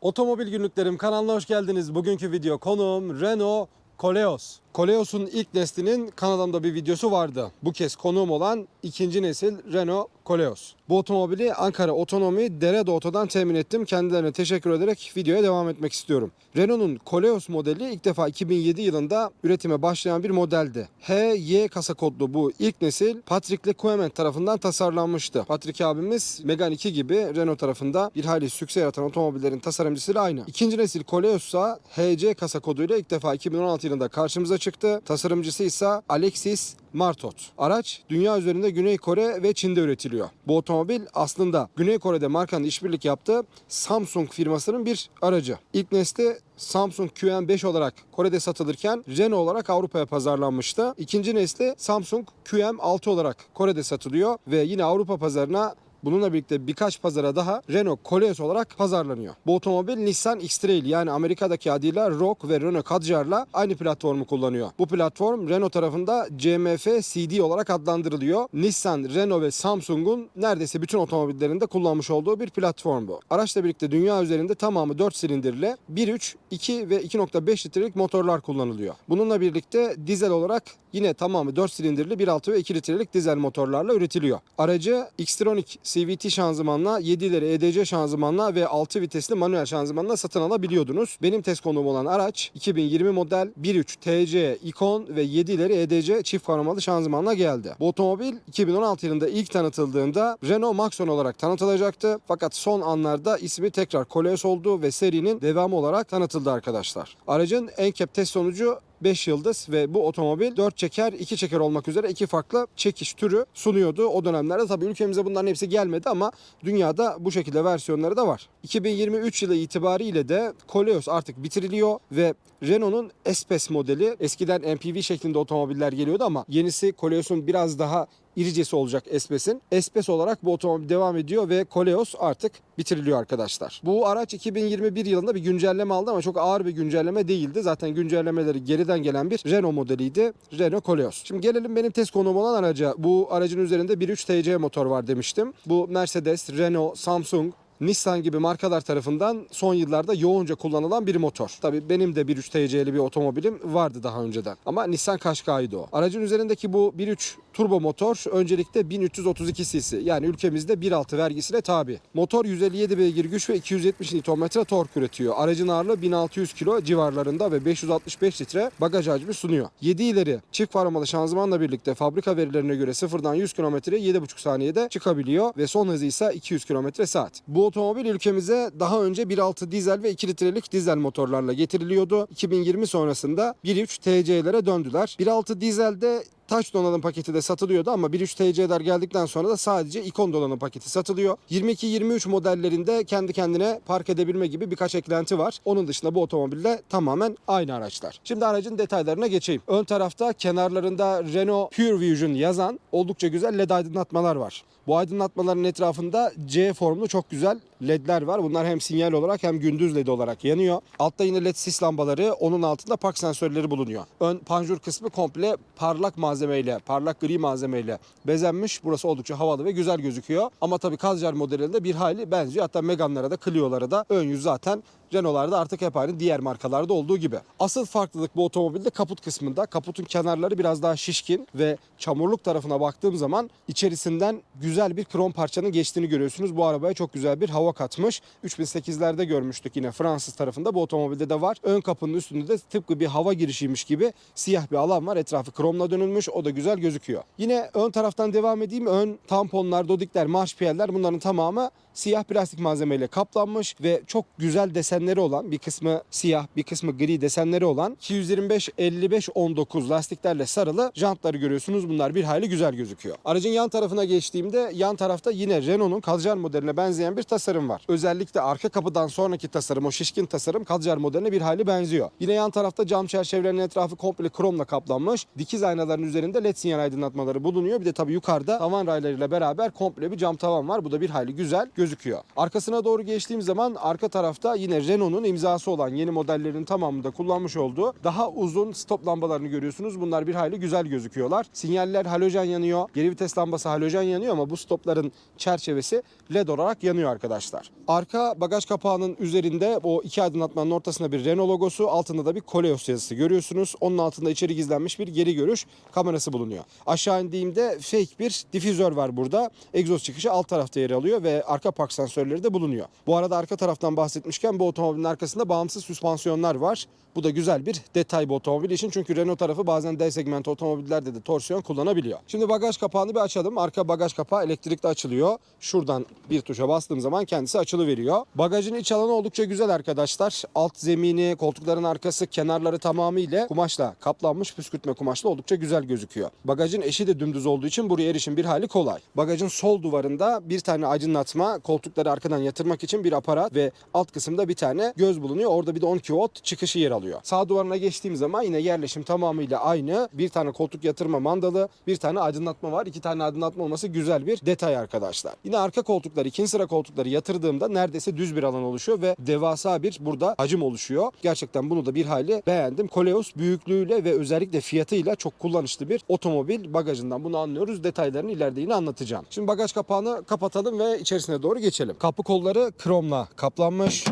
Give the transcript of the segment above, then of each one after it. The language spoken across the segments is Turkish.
Otomobil günlüklerim kanalına hoş geldiniz. Bugünkü video konuğum Renault Koleos. Koleos'un ilk neslinin kanalımda bir videosu vardı. Bu kez konuğum olan ikinci nesil Renault Koleos. Bu otomobili Ankara Otonomi Derede Oto'dan temin ettim. Kendilerine teşekkür ederek videoya devam etmek istiyorum. Renault'un Koleos modeli ilk defa 2007 yılında üretime başlayan bir modeldi. HY kasa kodlu bu ilk nesil Patrick Lecoemen tarafından tasarlanmıştı. Patrick abimiz Megane 2 gibi Renault tarafında bir hayli sükse yaratan otomobillerin tasarımcısıyla aynı. İkinci nesil Koleos ise HC kasa koduyla ilk defa 2016 yılında karşımıza çıktı. Tasarımcısı ise Alexis Martot. Araç dünya üzerinde Güney Kore ve Çin'de üretiliyor. Bu otomobil aslında Güney Kore'de markanın işbirlik yaptığı Samsung firmasının bir aracı. İlk nesli Samsung QM5 olarak Kore'de satılırken Renault olarak Avrupa'ya pazarlanmıştı. İkinci nesli Samsung QM6 olarak Kore'de satılıyor ve yine Avrupa pazarına Bununla birlikte birkaç pazara daha Renault Koleos olarak pazarlanıyor. Bu otomobil Nissan X-Trail yani Amerika'daki adıyla Rogue ve Renault Kadjar'la aynı platformu kullanıyor. Bu platform Renault tarafında CMF CD olarak adlandırılıyor. Nissan, Renault ve Samsung'un neredeyse bütün otomobillerinde kullanmış olduğu bir platform bu. Araçla birlikte dünya üzerinde tamamı 4 silindirli 1.3, 2 ve 2.5 litrelik motorlar kullanılıyor. Bununla birlikte dizel olarak yine tamamı 4 silindirli 1.6 ve 2 litrelik dizel motorlarla üretiliyor. Aracı Xtronic CVT şanzımanla, 7 ileri EDC şanzımanla ve 6 vitesli manuel şanzımanla satın alabiliyordunuz. Benim test konuğum olan araç 2020 model 1.3 TC Icon ve 7 ileri EDC çift kavramlı şanzımanla geldi. Bu otomobil 2016 yılında ilk tanıtıldığında Renault Maxon olarak tanıtılacaktı. Fakat son anlarda ismi tekrar Koleos oldu ve serinin devamı olarak tanıtıldı arkadaşlar. Aracın NCAP test sonucu 5 yıldız ve bu otomobil 4 çeker 2 çeker olmak üzere iki farklı çekiş türü sunuyordu. O dönemlerde tabii ülkemize bunların hepsi gelmedi ama dünyada bu şekilde versiyonları da var. 2023 yılı itibariyle de Koleos artık bitiriliyor ve Renault'un Espes modeli eskiden MPV şeklinde otomobiller geliyordu ama yenisi Koleos'un biraz daha iricesi olacak Espes'in. Espes olarak bu otomobil devam ediyor ve Koleos artık bitiriliyor arkadaşlar. Bu araç 2021 yılında bir güncelleme aldı ama çok ağır bir güncelleme değildi. Zaten güncellemeleri geriden gelen bir Renault modeliydi. Renault Koleos. Şimdi gelelim benim test konuğum olan araca. Bu aracın üzerinde 1.3 TC motor var demiştim. Bu Mercedes, Renault, Samsung, Nissan gibi markalar tarafından son yıllarda yoğunca kullanılan bir motor. Tabii benim de 1.3 TC'li bir otomobilim vardı daha önceden. Ama Nissan Qashqai'ydi o. Aracın üzerindeki bu 1.3 turbo motor öncelikle 1332 cc yani ülkemizde 1.6 vergisine tabi. Motor 157 beygir güç ve 270 Nm tork üretiyor. Aracın ağırlığı 1600 kilo civarlarında ve 565 litre bagaj hacmi sunuyor. 7 ileri çift farmalı şanzımanla birlikte fabrika verilerine göre sıfırdan 100 km 7,5 saniyede çıkabiliyor ve son hızı ise 200 km saat. Bu otomobil ülkemize daha önce 1.6 dizel ve 2 litrelik dizel motorlarla getiriliyordu. 2020 sonrasında 1.3 TC'lere döndüler. 1.6 dizelde taş donanım paketi de satılıyordu ama 1.3 TC'ler geldikten sonra da sadece ikon donanım paketi satılıyor. 22-23 modellerinde kendi kendine park edebilme gibi birkaç eklenti var. Onun dışında bu otomobilde tamamen aynı araçlar. Şimdi aracın detaylarına geçeyim. Ön tarafta kenarlarında Renault Pure Vision yazan oldukça güzel led aydınlatmalar var. Bu aydınlatmaların etrafında C formlu çok güzel ledler var. Bunlar hem sinyal olarak hem gündüz led olarak yanıyor. Altta yine led sis lambaları, onun altında park sensörleri bulunuyor. Ön panjur kısmı komple parlak malzemeyle, parlak gri malzemeyle bezenmiş. Burası oldukça havalı ve güzel gözüküyor. Ama tabii Kadjar modelinde bir hayli benziyor. Hatta Megane'lara da Clio'lara da ön yüz zaten Renault'larda artık hep aynı diğer markalarda olduğu gibi. Asıl farklılık bu otomobilde kaput kısmında. Kaputun kenarları biraz daha şişkin ve çamurluk tarafına baktığım zaman içerisinden güzel bir krom parçanın geçtiğini görüyorsunuz. Bu arabaya çok güzel bir hava katmış. 3008'lerde görmüştük yine Fransız tarafında. Bu otomobilde de var. Ön kapının üstünde de tıpkı bir hava girişiymiş gibi siyah bir alan var. Etrafı kromla dönülmüş. O da güzel gözüküyor. Yine ön taraftan devam edeyim. Ön tamponlar, dodikler, marşpiyeller bunların tamamı siyah plastik malzemeyle kaplanmış ve çok güzel desenleri olan bir kısmı siyah bir kısmı gri desenleri olan 225 55 19 lastiklerle sarılı jantları görüyorsunuz. Bunlar bir hayli güzel gözüküyor. Aracın yan tarafına geçtiğimde yan tarafta yine Renault'un Kadjar modeline benzeyen bir tasarım var. Özellikle arka kapıdan sonraki tasarım o şişkin tasarım Kadjar modeline bir hayli benziyor. Yine yan tarafta cam çerçevelerinin etrafı komple kromla kaplanmış. Dikiz aynaların üzerinde led sinyal aydınlatmaları bulunuyor. Bir de tabii yukarıda tavan raylarıyla beraber komple bir cam tavan var. Bu da bir hayli güzel gözüküyor gözüküyor. Arkasına doğru geçtiğim zaman arka tarafta yine Renault'un imzası olan yeni modellerin tamamında kullanmış olduğu daha uzun stop lambalarını görüyorsunuz. Bunlar bir hayli güzel gözüküyorlar. Sinyaller halojen yanıyor. Geri vites lambası halojen yanıyor ama bu stopların çerçevesi led olarak yanıyor arkadaşlar. Arka bagaj kapağının üzerinde o iki aydınlatmanın ortasında bir Renault logosu, altında da bir Koleos yazısı görüyorsunuz. Onun altında içeri gizlenmiş bir geri görüş kamerası bulunuyor. Aşağı indiğimde fake bir difüzör var burada. Egzoz çıkışı alt tarafta yer alıyor ve arka park sensörleri de bulunuyor. Bu arada arka taraftan bahsetmişken bu otomobilin arkasında bağımsız süspansiyonlar var. Bu da güzel bir detay bu otomobil için çünkü Renault tarafı bazen D segment otomobillerde de torsiyon kullanabiliyor. Şimdi bagaj kapağını bir açalım. Arka bagaj kapağı elektrikli açılıyor. Şuradan bir tuşa bastığım zaman kendisi açılıveriyor. Bagajın iç alanı oldukça güzel arkadaşlar. Alt zemini, koltukların arkası, kenarları tamamıyla kumaşla kaplanmış püskürtme kumaşla oldukça güzel gözüküyor. Bagajın eşi de dümdüz olduğu için buraya erişim bir hali kolay. Bagajın sol duvarında bir tane aydınlatma, koltukları arkadan yatırmak için bir aparat ve alt kısımda bir tane göz bulunuyor. Orada bir de 12 volt çıkışı yer alıyor. Sağ duvarına geçtiğim zaman yine yerleşim tamamıyla aynı. Bir tane koltuk yatırma mandalı, bir tane aydınlatma var. İki tane aydınlatma olması güzel bir detay arkadaşlar. Yine arka koltukları, ikinci sıra koltukları yatırdığımda neredeyse düz bir alan oluşuyor ve devasa bir burada hacim oluşuyor. Gerçekten bunu da bir hayli beğendim. Koleos büyüklüğüyle ve özellikle fiyatıyla çok kullanışlı bir otomobil bagajından bunu anlıyoruz. Detaylarını ileride yine anlatacağım. Şimdi bagaj kapağını kapatalım ve içerisine doğru geçelim. Kapı kolları kromla kaplanmış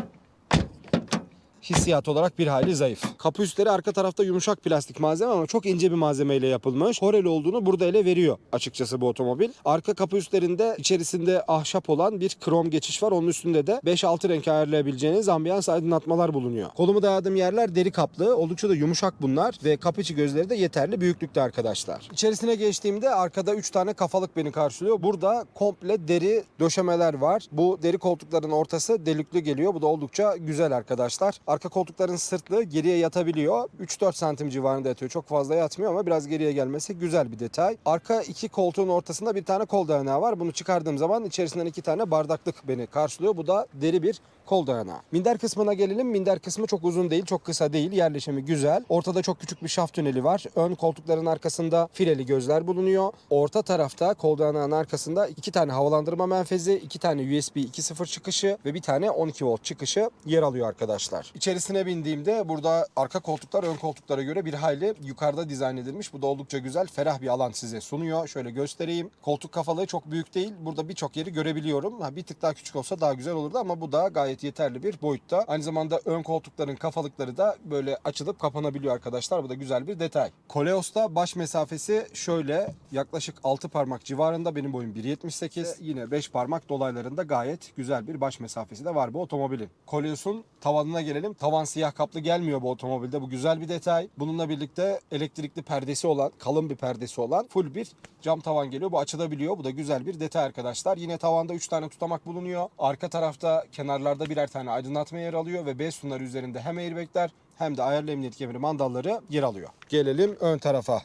hissiyat olarak bir hayli zayıf. Kapı üstleri arka tarafta yumuşak plastik malzeme ama çok ince bir malzemeyle yapılmış. Koreli olduğunu burada ele veriyor açıkçası bu otomobil. Arka kapı üstlerinde içerisinde ahşap olan bir krom geçiş var. Onun üstünde de 5-6 renk ayarlayabileceğiniz ambiyans aydınlatmalar bulunuyor. Kolumu dayadığım yerler deri kaplı. Oldukça da yumuşak bunlar ve kapı içi gözleri de yeterli büyüklükte arkadaşlar. İçerisine geçtiğimde arkada 3 tane kafalık beni karşılıyor. Burada komple deri döşemeler var. Bu deri koltukların ortası delikli geliyor. Bu da oldukça güzel arkadaşlar. Arka koltukların sırtlığı geriye yatabiliyor. 3-4 santim civarında yatıyor. Çok fazla yatmıyor ama biraz geriye gelmesi güzel bir detay. Arka iki koltuğun ortasında bir tane kol dayanağı var. Bunu çıkardığım zaman içerisinden iki tane bardaklık beni karşılıyor. Bu da deri bir kol dayanağı. Minder kısmına gelelim. Minder kısmı çok uzun değil, çok kısa değil. Yerleşimi güzel. Ortada çok küçük bir şaft tüneli var. Ön koltukların arkasında fireli gözler bulunuyor. Orta tarafta kol dayanağının arkasında iki tane havalandırma menfezi, iki tane USB 2.0 çıkışı ve bir tane 12 volt çıkışı yer alıyor arkadaşlar. İçerisine bindiğimde burada arka koltuklar ön koltuklara göre bir hayli yukarıda dizayn edilmiş. Bu da oldukça güzel, ferah bir alan size sunuyor. Şöyle göstereyim. Koltuk kafalığı çok büyük değil. Burada birçok yeri görebiliyorum. Ha, bir tık daha küçük olsa daha güzel olurdu ama bu da gayet yeterli bir boyutta. Aynı zamanda ön koltukların kafalıkları da böyle açılıp kapanabiliyor arkadaşlar. Bu da güzel bir detay. Koleos'ta baş mesafesi şöyle yaklaşık 6 parmak civarında. Benim boyum 1.78. Yine 5 parmak dolaylarında gayet güzel bir baş mesafesi de var bu otomobilin. Koleos'un tavanına gelelim. Tavan siyah kaplı gelmiyor bu otomobilde. Bu güzel bir detay. Bununla birlikte elektrikli perdesi olan, kalın bir perdesi olan full bir cam tavan geliyor. Bu açılabiliyor. Bu da güzel bir detay arkadaşlar. Yine tavanda 3 tane tutamak bulunuyor. Arka tarafta kenarlarda birer tane aydınlatma yer alıyor ve B sütunları üzerinde hem airbagler hem de ayarlı emniyet kemeri mandalları yer alıyor. Gelelim ön tarafa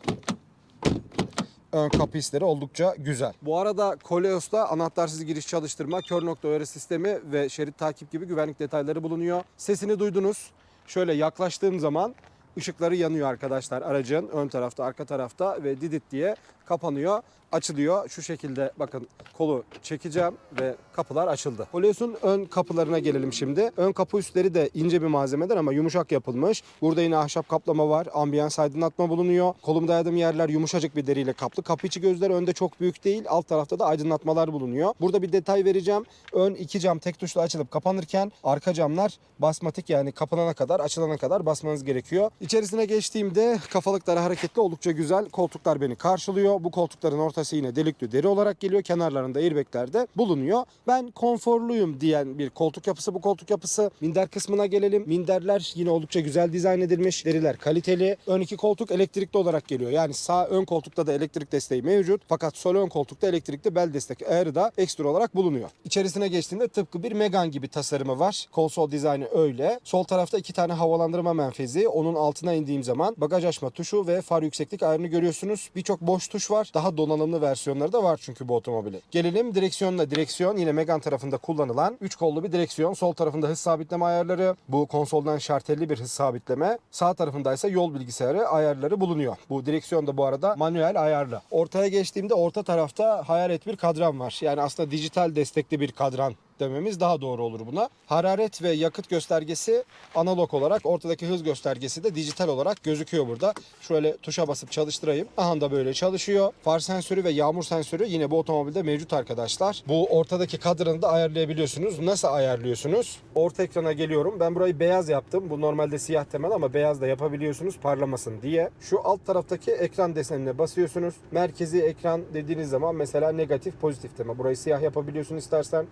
ön kapı hisleri oldukça güzel. Bu arada Koleos'ta anahtarsız giriş çalıştırma, kör nokta uyarı sistemi ve şerit takip gibi güvenlik detayları bulunuyor. Sesini duydunuz. Şöyle yaklaştığım zaman ışıkları yanıyor arkadaşlar aracın ön tarafta, arka tarafta ve didit diye kapanıyor, açılıyor. Şu şekilde bakın kolu çekeceğim ve kapılar açıldı. Koleos'un ön kapılarına gelelim şimdi. Ön kapı üstleri de ince bir malzemeden ama yumuşak yapılmış. Burada yine ahşap kaplama var. Ambiyans aydınlatma bulunuyor. Kolum dayadığım yerler yumuşacık bir deriyle kaplı. Kapı içi gözler önde çok büyük değil. Alt tarafta da aydınlatmalar bulunuyor. Burada bir detay vereceğim. Ön iki cam tek tuşla açılıp kapanırken arka camlar basmatik yani kapanana kadar açılana kadar basmanız gerekiyor. İçerisine geçtiğimde kafalıkları hareketli oldukça güzel. Koltuklar beni karşılıyor. Bu koltukların ortası yine delikli deri olarak geliyor. Kenarlarında airbagler de bulunuyor. Ben konforluyum diyen bir koltuk yapısı bu koltuk yapısı. Minder kısmına gelelim. Minderler yine oldukça güzel dizayn edilmiş. Deriler kaliteli. Ön iki koltuk elektrikli olarak geliyor. Yani sağ ön koltukta da elektrik desteği mevcut. Fakat sol ön koltukta elektrikli bel destek ayarı da ekstra olarak bulunuyor. İçerisine geçtiğimde tıpkı bir Megane gibi tasarımı var. Konsol dizaynı öyle. Sol tarafta iki tane havalandırma menfezi. Onun altına indiğim zaman bagaj açma tuşu ve far yükseklik ayarını görüyorsunuz. Birçok boş tuş var. Daha donanımlı versiyonları da var çünkü bu otomobili. Gelelim direksiyonla. Direksiyon yine Megane tarafında kullanılan 3 kollu bir direksiyon. Sol tarafında hız sabitleme ayarları. Bu konsoldan şartelli bir hız sabitleme. Sağ tarafında ise yol bilgisayarı ayarları bulunuyor. Bu direksiyon da bu arada manuel ayarlı. Ortaya geçtiğimde orta tarafta hayalet bir kadran var. Yani aslında dijital destekli bir kadran dememiz daha doğru olur buna. Hararet ve yakıt göstergesi analog olarak, ortadaki hız göstergesi de dijital olarak gözüküyor burada. Şöyle tuşa basıp çalıştırayım. Aha da böyle çalışıyor. Far sensörü ve yağmur sensörü yine bu otomobilde mevcut arkadaşlar. Bu ortadaki kadranı da ayarlayabiliyorsunuz. Nasıl ayarlıyorsunuz? Orta ekrana geliyorum. Ben burayı beyaz yaptım. Bu normalde siyah temel ama beyaz da yapabiliyorsunuz parlamasın diye. Şu alt taraftaki ekran desenine basıyorsunuz. Merkezi ekran dediğiniz zaman mesela negatif pozitif tema. Burayı siyah yapabiliyorsun istersen.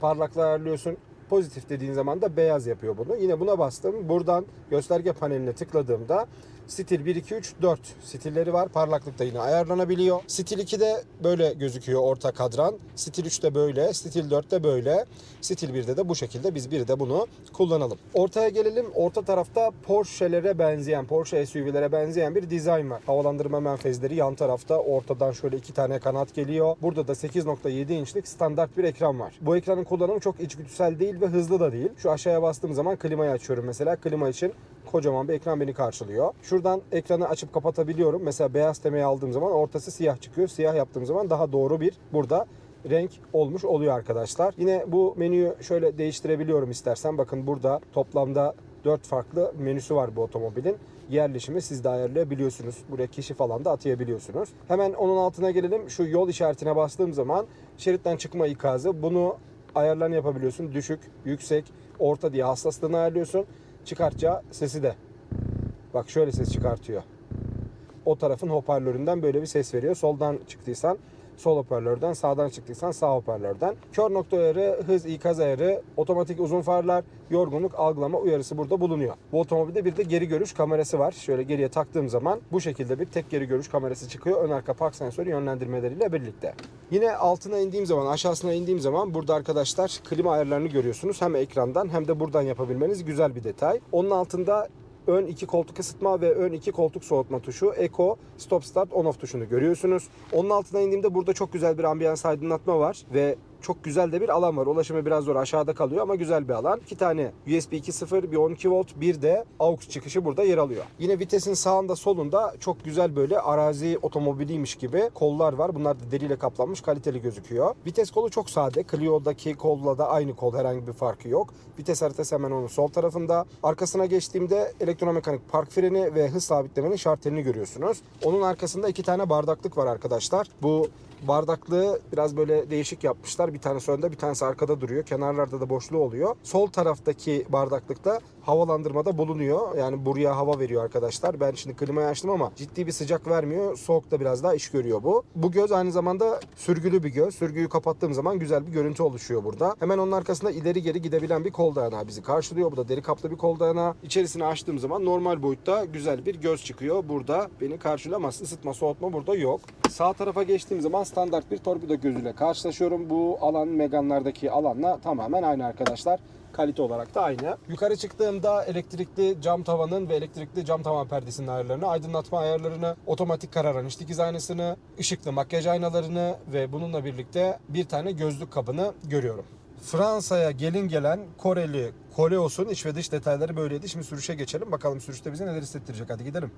Parlaklığı ayarlıyorsun. Pozitif dediğin zaman da beyaz yapıyor bunu. Yine buna bastım. Buradan gösterge paneline tıkladığımda Stil 1, 2, 3, 4 stilleri var. Parlaklık da yine ayarlanabiliyor. Stil 2'de böyle gözüküyor orta kadran. Stil 3'te böyle. Stil 4'te böyle. Stil 1'de de bu şekilde. Biz bir de bunu kullanalım. Ortaya gelelim. Orta tarafta Porsche'lere benzeyen, Porsche SUV'lere benzeyen bir dizayn var. Havalandırma menfezleri yan tarafta. Ortadan şöyle iki tane kanat geliyor. Burada da 8.7 inçlik standart bir ekran var. Bu ekranın kullanımı çok içgüdüsel değil ve hızlı da değil. Şu aşağıya bastığım zaman klimayı açıyorum mesela. Klima için kocaman bir ekran beni karşılıyor. Şuradan ekranı açıp kapatabiliyorum. Mesela beyaz temayı aldığım zaman ortası siyah çıkıyor. Siyah yaptığım zaman daha doğru bir burada renk olmuş oluyor arkadaşlar. Yine bu menüyü şöyle değiştirebiliyorum istersen. Bakın burada toplamda 4 farklı menüsü var bu otomobilin. Yerleşimi siz de ayarlayabiliyorsunuz. Buraya kişi falan da atayabiliyorsunuz. Hemen onun altına gelelim. Şu yol işaretine bastığım zaman şeritten çıkma ikazı. Bunu ayarlarını yapabiliyorsun. Düşük, yüksek, orta diye hassaslığını ayarlıyorsun. Çıkartacağı sesi de. Bak şöyle ses çıkartıyor. O tarafın hoparlöründen böyle bir ses veriyor. Soldan çıktıysan sol hoparlörden, sağdan çıktıysan sağ hoparlörden. Kör nokta ayarı, hız ikaz ayarı, otomatik uzun farlar, yorgunluk algılama uyarısı burada bulunuyor. Bu otomobilde bir de geri görüş kamerası var. Şöyle geriye taktığım zaman bu şekilde bir tek geri görüş kamerası çıkıyor. Ön arka park sensörü yönlendirmeleriyle birlikte. Yine altına indiğim zaman, aşağısına indiğim zaman burada arkadaşlar klima ayarlarını görüyorsunuz. Hem ekrandan hem de buradan yapabilmeniz güzel bir detay. Onun altında ön iki koltuk ısıtma ve ön iki koltuk soğutma tuşu, Eco, Stop Start On Off tuşunu görüyorsunuz. Onun altına indiğimde burada çok güzel bir ambiyans aydınlatma var ve çok güzel de bir alan var. Ulaşımı biraz zor aşağıda kalıyor ama güzel bir alan. İki tane USB 2.0, bir 12 volt, bir de AUX çıkışı burada yer alıyor. Yine vitesin sağında solunda çok güzel böyle arazi otomobiliymiş gibi kollar var. Bunlar da deriyle kaplanmış kaliteli gözüküyor. Vites kolu çok sade. Clio'daki kolla da aynı kol herhangi bir farkı yok. Vites haritası hemen onun sol tarafında. Arkasına geçtiğimde elektromekanik park freni ve hız sabitlemenin şartelini görüyorsunuz. Onun arkasında iki tane bardaklık var arkadaşlar. Bu bardaklığı biraz böyle değişik yapmışlar. Bir tanesi önde bir tanesi arkada duruyor. Kenarlarda da boşluğu oluyor. Sol taraftaki bardaklıkta havalandırmada bulunuyor. Yani buraya hava veriyor arkadaşlar. Ben şimdi klimayı açtım ama ciddi bir sıcak vermiyor. Soğukta biraz daha iş görüyor bu. Bu göz aynı zamanda sürgülü bir göz. Sürgüyü kapattığım zaman güzel bir görüntü oluşuyor burada. Hemen onun arkasında ileri geri gidebilen bir kol dayanağı bizi karşılıyor. Bu da deri kaplı bir kol dayanağı. İçerisini açtığım zaman normal boyutta güzel bir göz çıkıyor. Burada beni karşılamaz. Isıtma soğutma burada yok. Sağ tarafa geçtiğim zaman standart bir torpido gözüyle karşılaşıyorum. Bu alan Megane'lardaki alanla tamamen aynı arkadaşlar kalite olarak da aynı. Yukarı çıktığımda elektrikli cam tavanın ve elektrikli cam tavan perdesinin ayarlarını, aydınlatma ayarlarını, otomatik kararan iç dikiz aynasını, ışıklı makyaj aynalarını ve bununla birlikte bir tane gözlük kabını görüyorum. Fransa'ya gelin gelen Koreli Koleos'un iç ve dış detayları böyleydi. Şimdi sürüşe geçelim. Bakalım sürüşte bize neler hissettirecek. Hadi gidelim.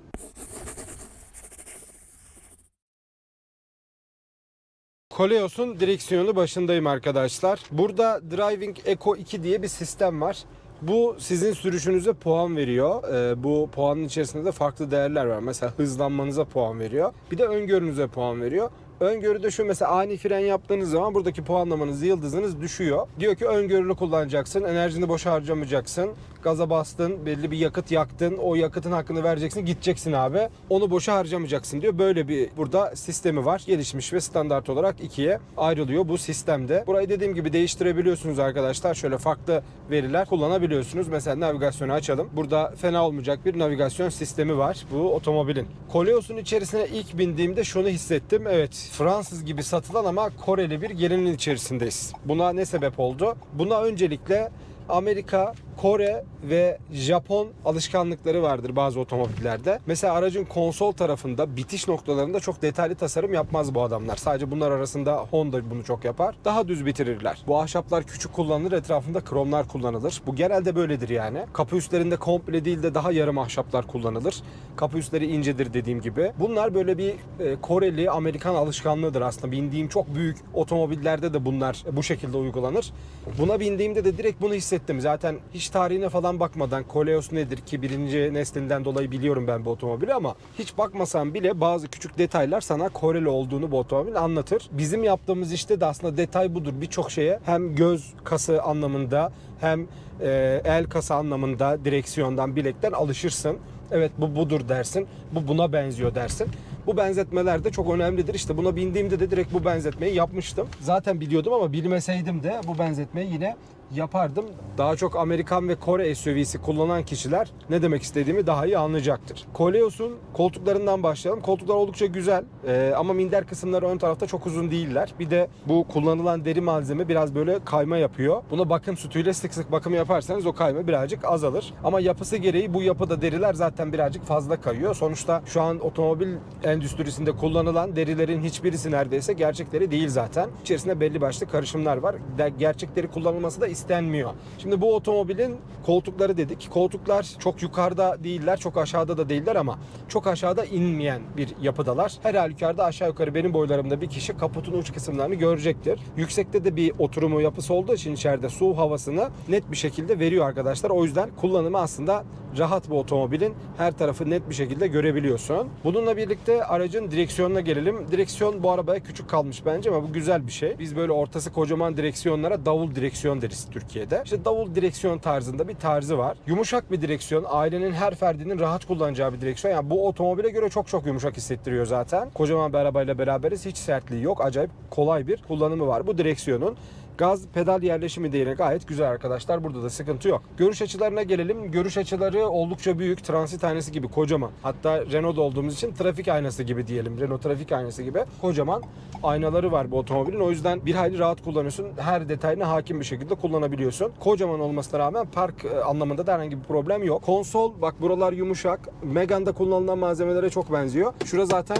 Koleos'un direksiyonu başındayım arkadaşlar. Burada Driving Eco 2 diye bir sistem var. Bu sizin sürüşünüze puan veriyor. Ee, bu puanın içerisinde de farklı değerler var. Mesela hızlanmanıza puan veriyor. Bir de öngörünüze puan veriyor. Öngörüde şu mesela ani fren yaptığınız zaman buradaki puanlamanız, yıldızınız düşüyor. Diyor ki öngörülü kullanacaksın, enerjini boşa harcamayacaksın. Gaza bastın, belli bir yakıt yaktın, o yakıtın hakkını vereceksin, gideceksin abi. Onu boşa harcamayacaksın diyor. Böyle bir burada sistemi var. Gelişmiş ve standart olarak ikiye ayrılıyor bu sistemde. Burayı dediğim gibi değiştirebiliyorsunuz arkadaşlar. Şöyle farklı veriler kullanabiliyorsunuz. Mesela navigasyonu açalım. Burada fena olmayacak bir navigasyon sistemi var bu otomobilin. Koleos'un içerisine ilk bindiğimde şunu hissettim. Evet Fransız gibi satılan ama Koreli bir gelinin içerisindeyiz. Buna ne sebep oldu? Buna öncelikle Amerika Kore ve Japon alışkanlıkları vardır bazı otomobillerde. Mesela aracın konsol tarafında bitiş noktalarında çok detaylı tasarım yapmaz bu adamlar. Sadece bunlar arasında Honda bunu çok yapar. Daha düz bitirirler. Bu ahşaplar küçük kullanılır, etrafında kromlar kullanılır. Bu genelde böyledir yani. Kapı üstlerinde komple değil de daha yarım ahşaplar kullanılır. Kapı üstleri incedir dediğim gibi. Bunlar böyle bir e, Koreli, Amerikan alışkanlığıdır aslında. Bindiğim çok büyük otomobillerde de bunlar bu şekilde uygulanır. Buna bindiğimde de direkt bunu hissettim. Zaten hiç tarihine falan bakmadan Koleos nedir ki birinci neslinden dolayı biliyorum ben bu otomobili ama hiç bakmasam bile bazı küçük detaylar sana Koreli olduğunu bu otomobil anlatır. Bizim yaptığımız işte de aslında detay budur. Birçok şeye hem göz kası anlamında hem e, el kası anlamında direksiyondan bilekten alışırsın. Evet bu budur dersin. Bu buna benziyor dersin. Bu benzetmeler de çok önemlidir. İşte buna bindiğimde de direkt bu benzetmeyi yapmıştım. Zaten biliyordum ama bilmeseydim de bu benzetmeyi yine yapardım. Daha çok Amerikan ve Kore SUV'si kullanan kişiler ne demek istediğimi daha iyi anlayacaktır. Koleos'un koltuklarından başlayalım. Koltuklar oldukça güzel Ee, ama minder kısımları ön tarafta çok uzun değiller. Bir de bu kullanılan deri malzeme biraz böyle kayma yapıyor. Buna bakım sütüyle sık sık bakım yaparsanız o kayma birazcık azalır. Ama yapısı gereği bu yapıda deriler zaten birazcık fazla kayıyor. Sonuçta şu an otomobil endüstrisinde kullanılan derilerin hiçbirisi neredeyse gerçekleri değil zaten. İçerisinde belli başlı karışımlar var. Gerçekleri kullanılması da istenmiyor. Şimdi bu otomobilin koltukları dedik. Koltuklar çok yukarıda değiller, çok aşağıda da değiller ama çok aşağıda inmeyen bir yapıdalar. Her halükarda aşağı yukarı benim boylarımda bir kişi kaputun uç kısımlarını görecektir. Yüksekte de bir oturumu yapısı olduğu için içeride su havasını net bir şekilde veriyor arkadaşlar. O yüzden kullanımı aslında rahat bu otomobilin. Her tarafı net bir şekilde görebiliyorsun. Bununla birlikte aracın direksiyonuna gelelim. Direksiyon bu arabaya küçük kalmış bence ama bu güzel bir şey. Biz böyle ortası kocaman direksiyonlara davul direksiyon deriz Türkiye'de. İşte davul direksiyon tarzında bir tarzı var. Yumuşak bir direksiyon. Ailenin her ferdinin rahat kullanacağı bir direksiyon. Yani bu otomobile göre çok çok yumuşak hissettiriyor zaten. Kocaman bir arabayla beraberiz. Hiç sertliği yok. Acayip kolay bir kullanımı var bu direksiyonun. Gaz pedal yerleşimi de gayet güzel arkadaşlar. Burada da sıkıntı yok. Görüş açılarına gelelim. Görüş açıları oldukça büyük. Transit aynası gibi kocaman. Hatta Renault'da olduğumuz için trafik aynası gibi diyelim. Renault trafik aynası gibi kocaman aynaları var bu otomobilin. O yüzden bir hayli rahat kullanıyorsun. Her detayına hakim bir şekilde kullanabiliyorsun. Kocaman olmasına rağmen park e, anlamında da herhangi bir problem yok. Konsol bak buralar yumuşak. Megane'da kullanılan malzemelere çok benziyor. Şura zaten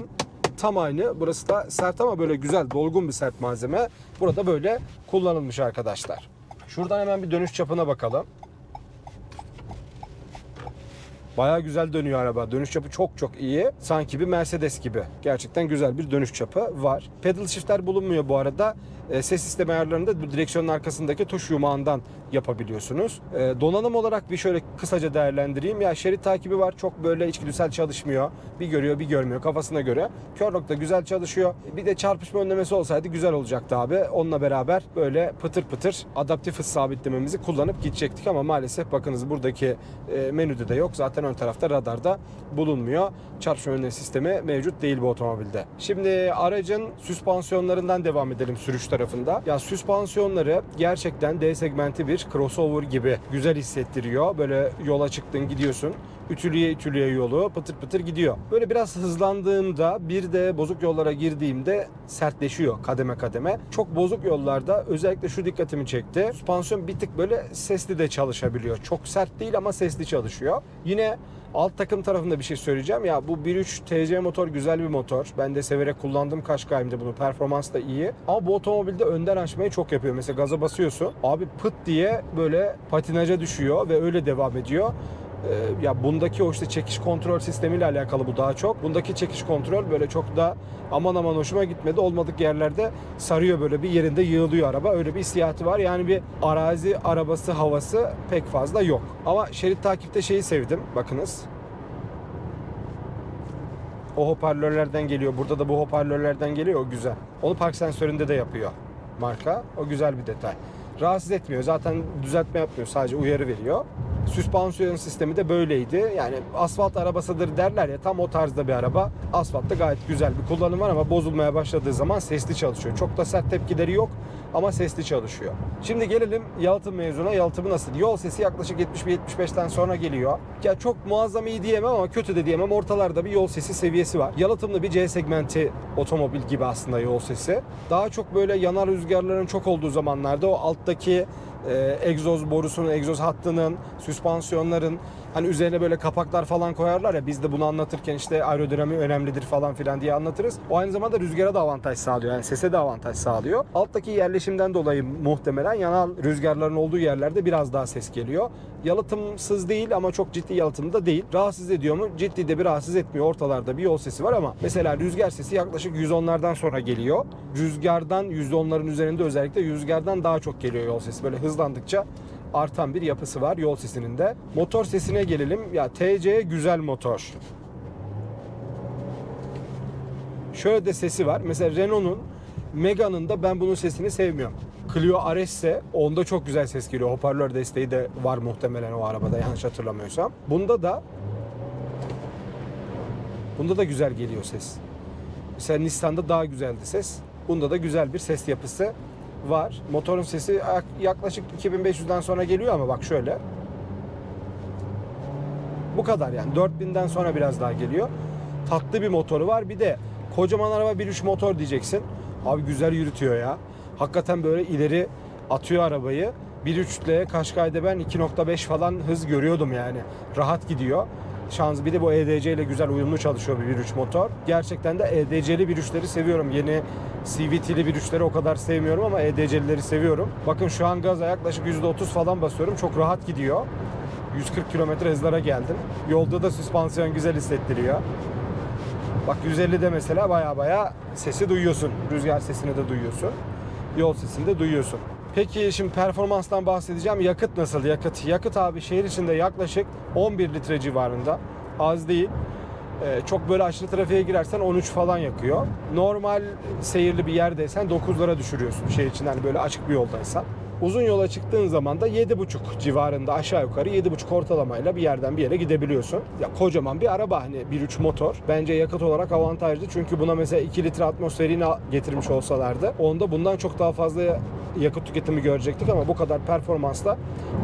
tam aynı. Burası da sert ama böyle güzel, dolgun bir sert malzeme. Burada böyle kullanılmış arkadaşlar. Şuradan hemen bir dönüş çapına bakalım. Baya güzel dönüyor araba. Dönüş çapı çok çok iyi. Sanki bir Mercedes gibi. Gerçekten güzel bir dönüş çapı var. Pedal shift'ler bulunmuyor bu arada. E, ses sistemi ayarlarını da bu direksiyonun arkasındaki tuş yumağından yapabiliyorsunuz. E, donanım olarak bir şöyle kısaca değerlendireyim. Ya şerit takibi var. Çok böyle içgüdüsel çalışmıyor. Bir görüyor bir görmüyor kafasına göre. Kör nokta güzel çalışıyor. Bir de çarpışma önlemesi olsaydı güzel olacaktı abi. Onunla beraber böyle pıtır pıtır adaptif hız sabitlememizi kullanıp gidecektik ama maalesef bakınız buradaki e, menüde de yok. Zaten ön tarafta radarda bulunmuyor. Çarpışma önleme sistemi mevcut değil bu otomobilde. Şimdi aracın süspansiyonlarından devam edelim sürüş tarafında. Ya süspansiyonları gerçekten D segmenti bir crossover gibi güzel hissettiriyor. Böyle yola çıktın gidiyorsun. Ütülüye ütülüye yolu pıtır pıtır gidiyor. Böyle biraz hızlandığımda bir de bozuk yollara girdiğimde sertleşiyor kademe kademe. Çok bozuk yollarda özellikle şu dikkatimi çekti. Süspansiyon bir tık böyle sesli de çalışabiliyor. Çok sert değil ama sesli çalışıyor. Yine alt takım tarafında bir şey söyleyeceğim. Ya bu 1.3 TC motor güzel bir motor. Ben de severek kullandım Kaşkay'ımda bunu. Performans da iyi. Ama bu otomobilde önden açmayı çok yapıyor. Mesela gaza basıyorsun. Abi pıt diye böyle patinaja düşüyor ve öyle devam ediyor. Ee, ya bundaki o işte çekiş kontrol sistemiyle alakalı bu daha çok. Bundaki çekiş kontrol böyle çok da aman aman hoşuma gitmedi. Olmadık yerlerde sarıyor böyle bir yerinde yığılıyor araba. Öyle bir hissiyatı var. Yani bir arazi arabası havası pek fazla yok. Ama şerit takipte şeyi sevdim. Bakınız. O hoparlörlerden geliyor. Burada da bu hoparlörlerden geliyor. O güzel. Onu park sensöründe de yapıyor marka. O güzel bir detay. Rahatsız etmiyor. Zaten düzeltme yapmıyor. Sadece uyarı veriyor. Süspansiyon sistemi de böyleydi. Yani asfalt arabasıdır derler ya tam o tarzda bir araba. Asfaltta gayet güzel bir kullanım var ama bozulmaya başladığı zaman sesli çalışıyor. Çok da sert tepkileri yok ama sesli çalışıyor. Şimdi gelelim yalıtım mevzuna. Yalıtımı nasıl? Yol sesi yaklaşık 70-75'ten sonra geliyor. Ya çok muazzam iyi diyemem ama kötü de diyemem. Ortalarda bir yol sesi seviyesi var. Yalıtımlı bir C segmenti otomobil gibi aslında yol sesi. Daha çok böyle yanar rüzgarların çok olduğu zamanlarda o alttaki egzoz borusunun, egzoz hattının, süspansiyonların hani üzerine böyle kapaklar falan koyarlar ya biz de bunu anlatırken işte aerodinami önemlidir falan filan diye anlatırız. O aynı zamanda rüzgara da avantaj sağlıyor. Yani sese de avantaj sağlıyor. Alttaki yerleşimden dolayı muhtemelen yanal rüzgarların olduğu yerlerde biraz daha ses geliyor. Yalıtımsız değil ama çok ciddi yalıtımda da değil. Rahatsız ediyor mu? Ciddi de bir rahatsız etmiyor. Ortalarda bir yol sesi var ama mesela rüzgar sesi yaklaşık 110'lardan sonra geliyor. Rüzgardan %10'ların üzerinde özellikle rüzgardan daha çok geliyor yol sesi. Böyle hızlandıkça artan bir yapısı var yol sesinin de. Motor sesine gelelim. Ya TC güzel motor. Şöyle de sesi var. Mesela Renault'un Megane'ın da ben bunun sesini sevmiyorum. Clio RS ise onda çok güzel ses geliyor. Hoparlör desteği de var muhtemelen o arabada yanlış hatırlamıyorsam. Bunda da bunda da güzel geliyor ses. Mesela Nissan'da daha güzeldi ses. Bunda da güzel bir ses yapısı var. Motorun sesi yak- yaklaşık 2500'den sonra geliyor ama bak şöyle. Bu kadar yani 4000'den sonra biraz daha geliyor. Tatlı bir motoru var. Bir de kocaman araba 1.3 motor diyeceksin. Abi güzel yürütüyor ya. Hakikaten böyle ileri atıyor arabayı. 1.3 ile Kaşkay'da ben 2.5 falan hız görüyordum yani. Rahat gidiyor. Şans bir de bu EDC ile güzel uyumlu çalışıyor bir 1.3 motor. Gerçekten de EDC'li 1.3'leri seviyorum. Yeni CVT'li 1.3'leri o kadar sevmiyorum ama EDC'lileri seviyorum. Bakın şu an gaza yaklaşık %30 falan basıyorum. Çok rahat gidiyor. 140 km hızlara geldim. Yolda da süspansiyon güzel hissettiriyor. Bak 150'de mesela baya baya sesi duyuyorsun. Rüzgar sesini de duyuyorsun. Yol sesini de duyuyorsun. Peki şimdi performanstan bahsedeceğim. Yakıt nasıl? Yakıt. Yakıt abi şehir içinde yaklaşık 11 litre civarında. Az değil. Ee, çok böyle aşırı trafiğe girersen 13 falan yakıyor. Normal seyirli bir yerdeysen 9'lara düşürüyorsun şehir içinden hani böyle açık bir yoldaysan. Uzun yola çıktığın zaman da 7,5 civarında aşağı yukarı 7,5 ortalamayla bir yerden bir yere gidebiliyorsun. Ya kocaman bir araba hani 1.3 motor. Bence yakıt olarak avantajlı. Çünkü buna mesela 2 litre atmosferini getirmiş olsalardı onda bundan çok daha fazla yakıt tüketimi görecektik ama bu kadar performansla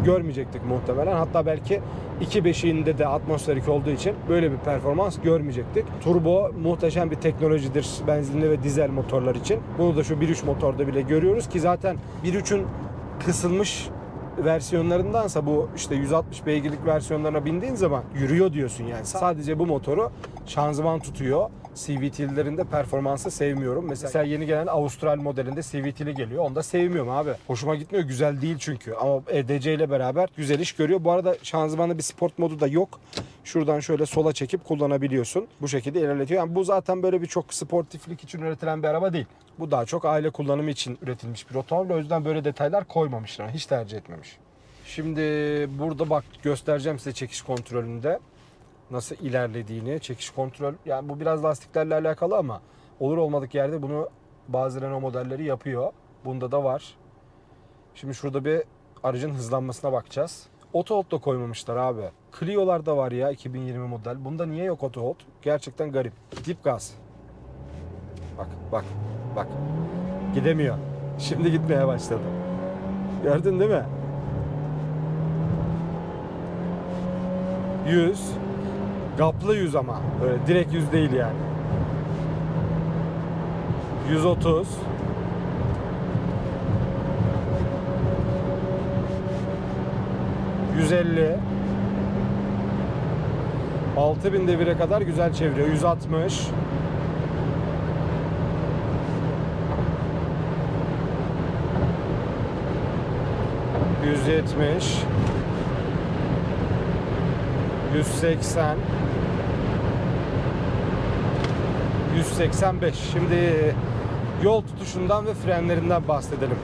görmeyecektik muhtemelen. Hatta belki 2.5'inde de atmosferik olduğu için böyle bir performans görmeyecektik. Turbo muhteşem bir teknolojidir benzinli ve dizel motorlar için. Bunu da şu 1.3 motorda bile görüyoruz ki zaten 1.3'ün kısılmış versiyonlarındansa bu işte 160 beygirlik versiyonlarına bindiğin zaman yürüyor diyorsun yani. Sadece bu motoru şanzıman tutuyor. CVT'lilerinde performansı sevmiyorum. Mesela yeni gelen Austral modelinde CVT'li geliyor. Onu da sevmiyorum abi. Hoşuma gitmiyor. Güzel değil çünkü. Ama EDC ile beraber güzel iş görüyor. Bu arada şanzımanda bir sport modu da yok. Şuradan şöyle sola çekip kullanabiliyorsun. Bu şekilde ilerletiyor. Yani bu zaten böyle bir çok sportiflik için üretilen bir araba değil. Bu daha çok aile kullanımı için üretilmiş bir otomobil. O yüzden böyle detaylar koymamışlar. Hiç tercih etmemiş. Şimdi burada bak göstereceğim size çekiş kontrolünde nasıl ilerlediğini, çekiş kontrol. Yani bu biraz lastiklerle alakalı ama olur olmadık yerde bunu bazı Renault modelleri yapıyor. Bunda da var. Şimdi şurada bir aracın hızlanmasına bakacağız. Auto hold da koymamışlar abi. Clio'larda var ya 2020 model. Bunda niye yok auto hold? Gerçekten garip. Dip gaz. Bak bak bak. Gidemiyor. Şimdi gitmeye başladı. Gördün değil mi? 100 Gaplı 100 ama. Böyle direkt 100 değil yani. 130 150 6000 devire kadar güzel çeviriyor. 160 170 180 185 Şimdi yol tutuşundan ve frenlerinden bahsedelim.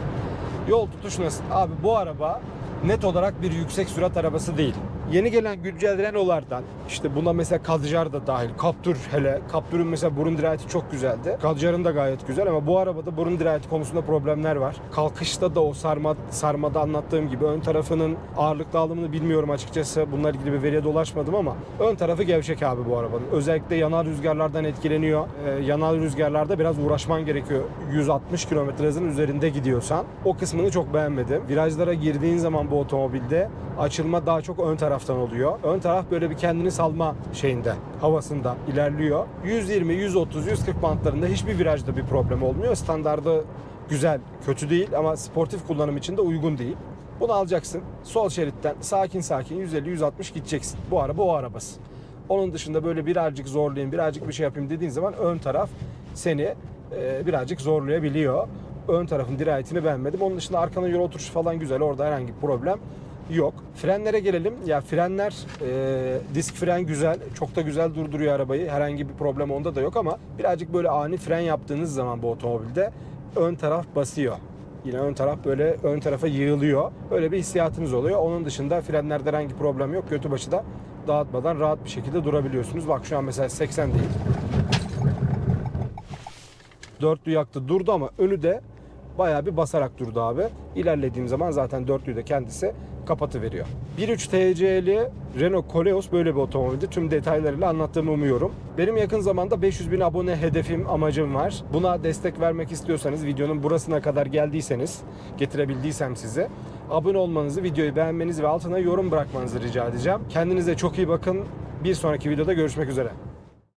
Yol tutuş nasıl? Abi bu araba net olarak bir yüksek sürat arabası değil. Yeni gelen güncel Renault'lardan işte buna mesela Kadjar da dahil. Captur hele. Captur'un mesela burun dirayeti çok güzeldi. Kadjar'ın da gayet güzel ama bu arabada burun dirayeti konusunda problemler var. Kalkışta da o sarma, sarmada anlattığım gibi ön tarafının ağırlık dağılımını bilmiyorum açıkçası. Bununla ilgili bir veriye dolaşmadım ama ön tarafı gevşek abi bu arabanın. Özellikle yanal rüzgarlardan etkileniyor. Ee, yanal rüzgarlarda biraz uğraşman gerekiyor. 160 km hızın üzerinde gidiyorsan. O kısmını çok beğenmedim. Virajlara girdiğin zaman bu otomobilde açılma daha çok ön taraftan oluyor. Ön taraf böyle bir kendini salma şeyinde, havasında ilerliyor. 120, 130, 140 bantlarında hiçbir virajda bir problem olmuyor. Standardı güzel, kötü değil ama sportif kullanım için de uygun değil. Bunu alacaksın. Sol şeritten sakin sakin 150-160 gideceksin. Bu araba o arabası. Onun dışında böyle birazcık zorlayayım, birazcık bir şey yapayım dediğin zaman ön taraf seni e, birazcık zorlayabiliyor. Ön tarafın dirayetini beğenmedim. Onun dışında arkana yol oturuşu falan güzel. Orada herhangi bir problem yok. Frenlere gelelim. Ya frenler e, disk fren güzel. Çok da güzel durduruyor arabayı. Herhangi bir problem onda da yok ama birazcık böyle ani fren yaptığınız zaman bu otomobilde ön taraf basıyor. Yine ön taraf böyle ön tarafa yığılıyor. Böyle bir hissiyatınız oluyor. Onun dışında frenlerde herhangi problem yok. Götü başı da dağıtmadan rahat bir şekilde durabiliyorsunuz. Bak şu an mesela 80 değil. Dörtlü yaktı durdu ama önü de bayağı bir basarak durdu abi. İlerlediğim zaman zaten dörtlüyü de kendisi kapatıveriyor. 1.3 TC'li Renault Koleos böyle bir otomobildi. Tüm detaylarıyla anlattığımı umuyorum. Benim yakın zamanda 500 bin abone hedefim, amacım var. Buna destek vermek istiyorsanız, videonun burasına kadar geldiyseniz, getirebildiysem size, abone olmanızı, videoyu beğenmenizi ve altına yorum bırakmanızı rica edeceğim. Kendinize çok iyi bakın. Bir sonraki videoda görüşmek üzere.